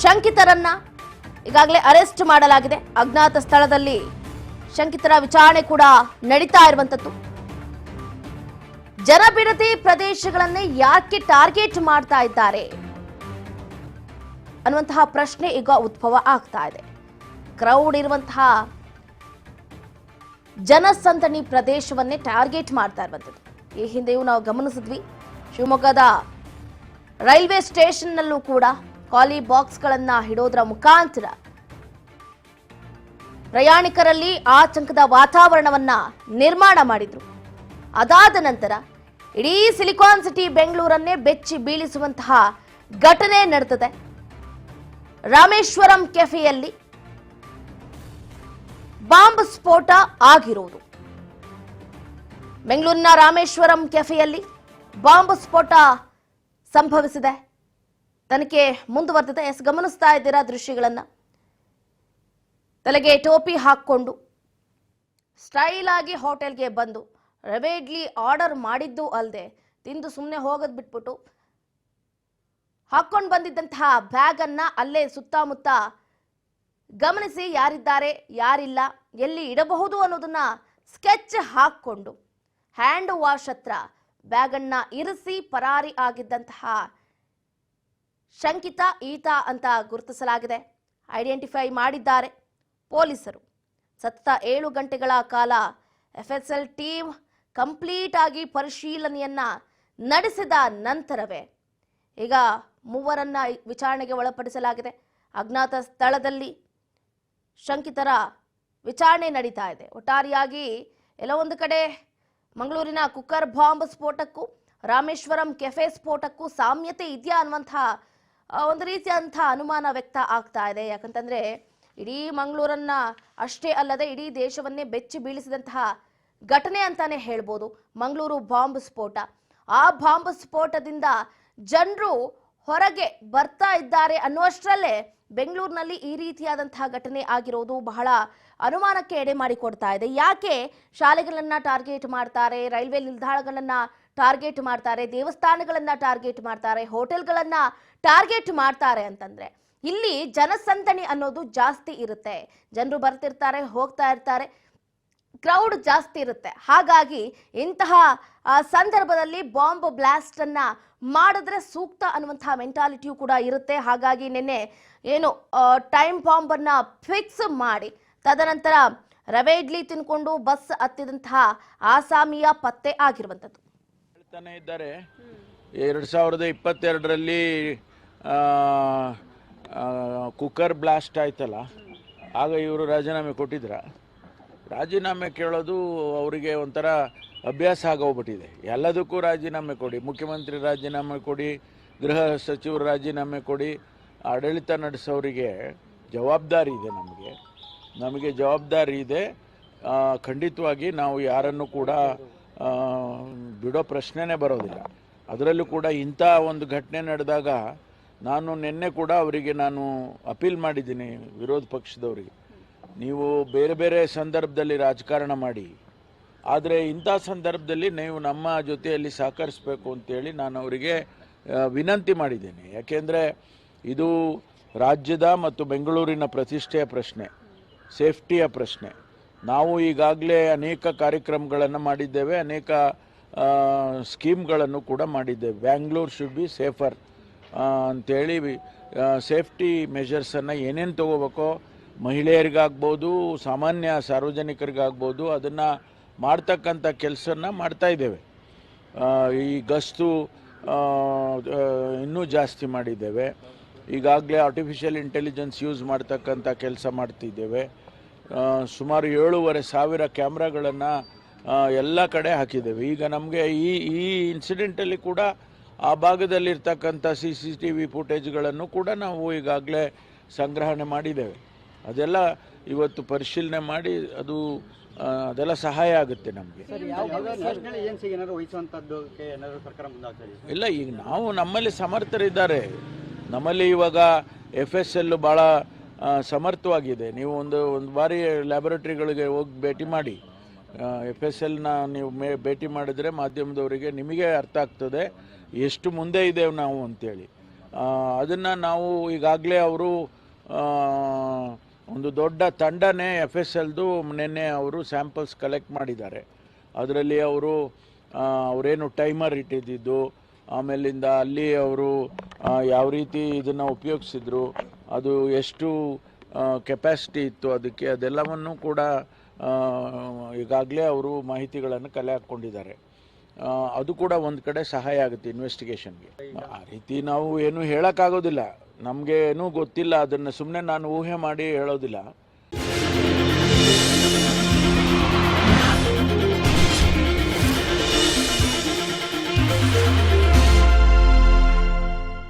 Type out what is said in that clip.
ಶಂಕಿತರನ್ನ ಈಗಾಗಲೇ ಅರೆಸ್ಟ್ ಮಾಡಲಾಗಿದೆ. ಅಜ್ಞಾತ ಸ್ಥಳದಲ್ಲಿ ಶಂಕಿತರ ವಿಚಾರಣೆ ಕೂಡ ನಡೀತಾ ಇರುವಂತದ್ದು. ಜನಬಿಡತಿ ಪ್ರದೇಶಗಳನ್ನೇ ಯಾಕೆ ಟಾರ್ಗೆಟ್ ಮಾಡ್ತಾ ಇದ್ದಾರೆ? ಅನ್ನುವಂತಹ ಪ್ರಶ್ನೆ ಈಗ ಉದ್ಭವ ಆಗ್ತಾ ಇದೆ. ಕ್ರೌಡ್ ಇರುವಂತಹ ಜನಸಂದಣಿ ಪ್ರದೇಶವನ್ನೇ ಟಾರ್ಗೆಟ್ ಮಾಡ್ತಾ ಇರುವಂಥದ್ದು ಈ ಹಿಂದೆಯೂ ನಾವು ಗಮನಿಸಿದ್ವಿ. ಶಿವಮೊಗ್ಗದ ರೈಲ್ವೆ ಸ್ಟೇಷನ್ನಲ್ಲೂ ಕೂಡ ಖಾಲಿ ಬಾಕ್ಸ್ಗಳನ್ನು ಹಿಡೋದ್ರ ಮುಖಾಂತರ ಪ್ರಯಾಣಿಕರಲ್ಲಿ ಆತಂಕದ ವಾತಾವರಣವನ್ನ ನಿರ್ಮಾಣ ಮಾಡಿದ್ರು. ಅದಾದ ನಂತರ ಇಡೀ ಸಿಲಿಕಾನ್ ಸಿಟಿ ಬೆಂಗಳೂರನ್ನೇ ಬೆಚ್ಚಿ ಬೀಳಿಸುವಂತಹ ಘಟನೆ ನಡೆದಿದೆ ರಾಮೇಶ್ವರಂ ಕೆಫೆಯಲ್ಲಿ ಬಾಂಬ್ ಸ್ಫೋಟ ಆಗಿರುವುದು ಬೆಂಗಳೂರಿನ ರಾಮೇಶ್ವರಂ ಕೆಫೆಯಲ್ಲಿ ಬಾಂಬ್ ಸ್ಫೋಟ ಸಂಭವಿಸಿದೆ. ತನಿಖೆ ಮುಂದುವರೆದಿದೆ. ಎಸ್, ಗಮನಿಸ್ತಾ ಇದ್ದೀರಾ ದೃಶ್ಯಗಳನ್ನ? ತಲೆಗೆ ಟೋಪಿ ಹಾಕ್ಕೊಂಡು ಸ್ಟೈಲ್ ಆಗಿ ಹೋಟೆಲ್ಗೆ ಬಂದು ರವೆ ಆರ್ಡರ್ ಮಾಡಿದ್ದು ಅಲ್ಲದೆ ತಿಂದು ಸುಮ್ಮನೆ ಹೋಗೋದು ಬಿಟ್ಬಿಟ್ಟು ಹಾಕ್ಕೊಂಡು ಬಂದಿದ್ದಂತಹ ಬ್ಯಾಗ್ ಅನ್ನ ಅಲ್ಲೇ ಸುತ್ತಮುತ್ತ ಗಮನಿಸಿ ಯಾರಿದ್ದಾರೆ, ಯಾರಿಲ್ಲ, ಎಲ್ಲಿ ಇಡಬಹುದು ಅನ್ನೋದನ್ನ ಸ್ಕೆಚ್ ಹಾಕ್ಕೊಂಡು ಹ್ಯಾಂಡ್ ವಾಶ್ ಹತ್ರ ಬ್ಯಾಗನ್ನು ಇರಿಸಿ ಪರಾರಿ ಆಗಿದ್ದಂತಹ ಶಂಕಿತ, ಈತ ಅಂತ ಗುರುತಿಸಲಾಗಿದೆ. ಐಡೆಂಟಿಫೈ ಮಾಡಿದ್ದಾರೆ ಪೊಲೀಸರು. ಸತತ ಏಳು ಗಂಟೆಗಳ ಕಾಲ ಎಫ್ಎಸ್ಎಲ್ ಟೀಮ್ ಕಂಪ್ಲೀಟ್ ಆಗಿ ಪರಿಶೀಲನೆಯನ್ನ ನಡೆಸಿದ ನಂತರವೇ ಈಗ ಮೂವರನ್ನ ವಿಚಾರಣೆಗೆ ಒಳಪಡಿಸಲಾಗಿದೆ. ಅಜ್ಞಾತ ಸ್ಥಳದಲ್ಲಿ ಶಂಕಿತರ ವಿಚಾರಣೆ ನಡೀತಾ ಇದೆ. ಒಟ್ಟಾರೆಯಾಗಿ ಎಲ್ಲೋ ಒಂದು ಕಡೆ ಮಂಗಳೂರಿನ ಕುಕ್ಕರ್ ಬಾಂಬ್ ಸ್ಫೋಟಕ್ಕೂ ರಾಮೇಶ್ವರಂ ಕೆಫೆ ಸ್ಫೋಟಕ್ಕೂ ಸಾಮ್ಯತೆ ಇದೆಯಾ ಅನ್ನುವಂತಹ ಒಂದು ರೀತಿಯಂಥ ಅನುಮಾನ ವ್ಯಕ್ತ ಆಗ್ತಾ ಇದೆ. ಯಾಕಂತಂದ್ರೆ ಇಡೀ ಮಂಗಳೂರನ್ನ ಅಷ್ಟೇ ಅಲ್ಲದೆ ಇಡೀ ದೇಶವನ್ನೇ ಬೆಚ್ಚಿ ಬೀಳಿಸಿದಂತಹ ಘಟನೆ ಅಂತಾನೆ ಹೇಳ್ಬೋದು. ಮಂಗಳೂರು ಬಾಂಬ್ ಸ್ಫೋಟ. ಆ ಬಾಂಬ್ ಸ್ಫೋಟದಿಂದ ಜನರು ಹೊರಗೆ ಬರ್ತಾ ಇದ್ದಾರೆ ಅನ್ನುವಷ್ಟರಲ್ಲೇ ಬೆಂಗಳೂರಿನಲ್ಲಿ ಈ ರೀತಿಯಾದಂತಹ ಘಟನೆ ಆಗಿರೋದು ಬಹಳ ಅನುಮಾನಕ್ಕೆ ಎಡೆ ಮಾಡಿಕೊಡ್ತಾ ಇದೆ. ಯಾಕೆ ಶಾಲೆಗಳನ್ನ ಟಾರ್ಗೆಟ್ ಮಾಡ್ತಾರೆ, ರೈಲ್ವೆ ನಿಲ್ದಾಣಗಳನ್ನ ಟಾರ್ಗೆಟ್ ಮಾಡ್ತಾರೆ, ದೇವಸ್ಥಾನಗಳನ್ನ ಟಾರ್ಗೆಟ್ ಮಾಡ್ತಾರೆ, ಹೋಟೆಲ್ಗಳನ್ನ ಟಾರ್ಗೆಟ್ ಮಾಡ್ತಾರೆ ಅಂತಂದ್ರೆ ಇಲ್ಲಿ ಜನಸಂದಣಿ ಅನ್ನೋದು ಜಾಸ್ತಿ ಇರುತ್ತೆ. ಜನರು ಬರ್ತಿರ್ತಾರೆ, ಹೋಗ್ತಾ ಇರ್ತಾರೆ. ಕ್ರೌಡ್ ಜಾಸ್ತಿ ಇರುತ್ತೆ. ಹಾಗಾಗಿ ಇಂತಹ ಸಂದರ್ಭದಲ್ಲಿ ಬಾಂಬ್ ಬ್ಲಾಸ್ಟ್ ಅನ್ನ ಮಾಡಿದ್ರೆ ಸೂಕ್ತ ಅನ್ನುವಂತಹ ಮೆಂಟಾಲಿಟಿಯು ಕೂಡ ಇರುತ್ತೆ. ಹಾಗಾಗಿ ನಿನ್ನೆ ಏನು ಟೈಮ್ ಬಾಂಬ್ ಫಿಕ್ಸ್ ಮಾಡಿ, ತದನಂತರ ರವೆ ಇಡ್ಲಿ ತಿನ್ಕೊಂಡು ಬಸ್ ಹತ್ತಿದಂತಹ ಆಸಾಮಿಯ ಪತ್ತೆ ಆಗಿರುವಂಥದ್ದು. ಹೇಳ್ತಾನೆ ಇದ್ದಾರೆ. ಎರಡು ಸಾವಿರದ ಇಪ್ಪತ್ತೆರಡರಲ್ಲಿ ಕುಕ್ಕರ್ ಬ್ಲಾಸ್ಟ್ ಆಯ್ತಲ್ಲ, ಆಗ ಇವರು ರಾಜೀನಾಮೆ ಕೊಟ್ಟಿದ್ರ. ರಾಜೀನಾಮೆ ಕೇಳೋದು ಅವರಿಗೆ ಒಂಥರ ಅಭ್ಯಾಸ ಆಗೋಗ್ಬಿಟ್ಟಿದೆ. ಎಲ್ಲದಕ್ಕೂ ರಾಜೀನಾಮೆ ಕೊಡಿ. ಮುಖ್ಯಮಂತ್ರಿ ರಾಜೀನಾಮೆ ಕೊಡಿ, ಗೃಹ ಸಚಿವರು ರಾಜೀನಾಮೆ ಕೊಡಿ. ಆಡಳಿತ ನಡೆಸೋರಿಗೆ ಜವಾಬ್ದಾರಿ ಇದೆ ನಮಗೆ. ನಮಗೆ ಜವಾಬ್ದಾರಿ ಇದೆ. ಖಂಡಿತವಾಗಿ ನಾವು ಯಾರನ್ನು ಕೂಡ ಬಿಡೋ ಪ್ರಶ್ನೆನೇ ಬರೋದಿಲ್ಲ. ಅದರಲ್ಲೂ ಕೂಡ ಇಂಥ ಒಂದು ಘಟನೆ ನಡೆದಾಗ ನಾನು ನಿನ್ನೆ ಕೂಡ ಅವರಿಗೆ ನಾನು ಅಪೀಲ್ ಮಾಡಿದ್ದೀನಿ ವಿರೋಧ ಪಕ್ಷದವರಿಗೆ. ನೀವು ಬೇರೆ ಬೇರೆ ಸಂದರ್ಭದಲ್ಲಿ ರಾಜಕಾರಣ ಮಾಡಿ, ಆದರೆ ಇಂಥ ಸಂದರ್ಭದಲ್ಲಿ ನೀವು ನಮ್ಮ ಜೊತೆಯಲ್ಲಿ ಸಹಕರಿಸಬೇಕು ಅಂತೇಳಿ ನಾನು ಅವರಿಗೆ ವಿನಂತಿ ಮಾಡಿದ್ದೇನೆ. ಯಾಕೆಂದರೆ ಇದು ರಾಜ್ಯದ ಮತ್ತು ಬೆಂಗಳೂರಿನ ಪ್ರತಿಷ್ಠೆಯ ಪ್ರಶ್ನೆ, ಸೇಫ್ಟಿಯ ಪ್ರಶ್ನೆ. ನಾವು ಈಗಾಗಲೇ ಅನೇಕ ಕಾರ್ಯಕ್ರಮಗಳನ್ನು ಮಾಡಿದ್ದೇವೆ, ಅನೇಕ ಸ್ಕೀಮ್ಗಳನ್ನು ಕೂಡ ಮಾಡಿದ್ದೇವೆ. ಬ್ಯಾಂಗ್ಳೂರ್ ಶುಡ್ ಬಿ ಸೇಫರ್ ಅಂತೇಳಿ ಸೇಫ್ಟಿ ಮೆಷರ್ಸನ್ನು ಏನೇನು ತಗೋಬೇಕೋ ಮಹಿಳೆಯರಿಗಾಗ್ಬೋದು ಸಾಮಾನ್ಯ ಸಾರ್ವಜನಿಕರಿಗಾಗ್ಬೋದು ಅದನ್ನು ಮಾಡ್ತಕ್ಕಂಥ ಕೆಲಸನ ಮಾಡ್ತಾ ಇದ್ದೇವೆ. ಆ, ಈ ಗಸ್ತು ಇನ್ನೂ ಜಾಸ್ತಿ ಮಾಡಿದ್ದೇವೆ. ಈಗಾಗಲೇ ಆರ್ಟಿಫಿಷಿಯಲ್ ಇಂಟೆಲಿಜೆನ್ಸ್ ಯೂಸ್ ಮಾಡ್ತಕ್ಕಂಥ ಕೆಲಸ ಮಾಡ್ತಿದ್ದೇವೆ. ಸುಮಾರು ಏಳೂವರೆ ಸಾವಿರ ಕ್ಯಾಮ್ರಾಗಳನ್ನು ಎಲ್ಲ ಕಡೆ ಹಾಕಿದ್ದೇವೆ. ಈಗ ನಮಗೆ ಈ ಈ ಇನ್ಸಿಡೆಂಟಲ್ಲಿ ಕೂಡ ಆ ಭಾಗದಲ್ಲಿರ್ತಕ್ಕಂಥ ಸಿ ಸಿ ಟಿ ವಿ ಫುಟೇಜ್ಗಳನ್ನು ಕೂಡ ನಾವು ಈಗಾಗಲೇ ಸಂಗ್ರಹಣೆ ಮಾಡಿದ್ದೇವೆ. ಅದೆಲ್ಲ ಇವತ್ತು ಪರಿಶೀಲನೆ ಮಾಡಿ ಅದು ಅದೆಲ್ಲ ಸಹಾಯ ಆಗುತ್ತೆ ನಮಗೆ. ಇಲ್ಲ ಈಗ ನಾವು ನಮ್ಮಲ್ಲಿ ಸಮರ್ಥರಿದ್ದಾರೆ. ನಮ್ಮಲ್ಲಿ ಇವಾಗ ಎಫ್ ಎಸ್ ಎಲ್ ಭಾಳ ಸಮರ್ಥವಾಗಿದೆ. ನೀವು ಒಂದು ಒಂದು ಬಾರಿ ಲ್ಯಾಬೊರೇಟ್ರಿಗಳಿಗೆ ಹೋಗಿ ಭೇಟಿ ಮಾಡಿ. ಎಫ್ ಎಸ್ ಎಲ್ನ ನೀವು ಮೇ ಭೇಟಿ ಮಾಡಿದರೆ ಮಾಧ್ಯಮದವರಿಗೆ ನಿಮಗೆ ಅರ್ಥ ಆಗ್ತದೆ. ಎಷ್ಟು ಮುಂದೆ ಇದ್ದೇವೆ ನಾವು ಅಂತೇಳಿ. ಅದನ್ನು ನಾವು ಈಗಾಗಲೇ ಅವರು ಒಂದು ದೊಡ್ಡ ತಂಡನೇ ಎಫ್ ಎಸ್ ಎಲ್ದು ನಿನ್ನೆ ಅವರು ಸ್ಯಾಂಪಲ್ಸ್ ಕಲೆಕ್ಟ್ ಮಾಡಿದ್ದಾರೆ. ಅದರಲ್ಲಿ ಅವರು ಅವರೇನು ಟೈಮರ್ ಇಟ್ಟಿದ್ದಿದ್ದು ಆಮೇಲಿಂದ ಅಲ್ಲಿ ಅವರು ಯಾವ ರೀತಿ ಇದನ್ನು ಉಪಯೋಗಿಸಿದ್ರು, ಅದು ಎಷ್ಟು ಕೆಪಾಸಿಟಿ ಇತ್ತು ಅದಕ್ಕೆ ಅದೆಲ್ಲವನ್ನು ಕೂಡ ಈಗಾಗಲೇ ಅವರು ಮಾಹಿತಿಗಳನ್ನು ಕಲೆ ಹಾಕ್ಕೊಂಡಿದ್ದಾರೆ. ಅದು ಕೂಡ ಒಂದು ಕಡೆ ಸಹಾಯ ಆಗುತ್ತೆ ಇನ್ವೆಸ್ಟಿಗೇಷನ್ಗೆ ಆ ರೀತಿ ನಾವು ಏನು ಹೇಳೋಕ್ಕಾಗೋದಿಲ್ಲ. ನಮಗೆ ಏನೂ ಗೊತ್ತಿಲ್ಲ. ಅದನ್ನು ಸುಮ್ಮನೆ ನಾನು ಊಹೆ ಮಾಡಿ ಹೇಳೋದಿಲ್ಲ.